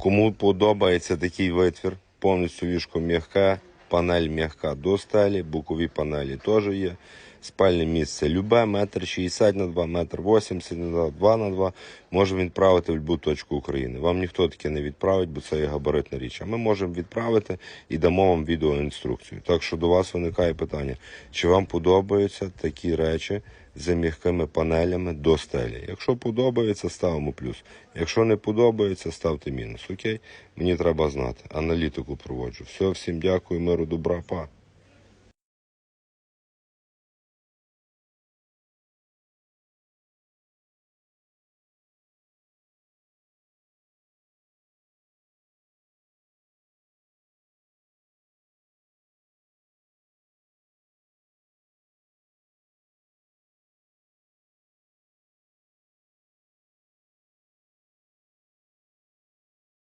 Кому подобається такий витвір, повністю ліжко м'яке, панель м'яка до стелі, бокові панелі теж є. Спальне місце любе, метр 60 на 2, метр 80 на 2, 2 на 2. Може відправити в будь-яку точку України. Вам ніхто таке не відправить, бо це є габаритна річ. А ми можемо відправити і дамо вам відеоінструкцію. Так що до вас виникає питання, чи вам подобаються такі речі з м'якими панелями до стелі. Якщо подобається, ставимо плюс. Якщо не подобається, ставте мінус. Окей? Мені треба знати. Аналітику проводжу. Все, всім дякую, миру, добра, па.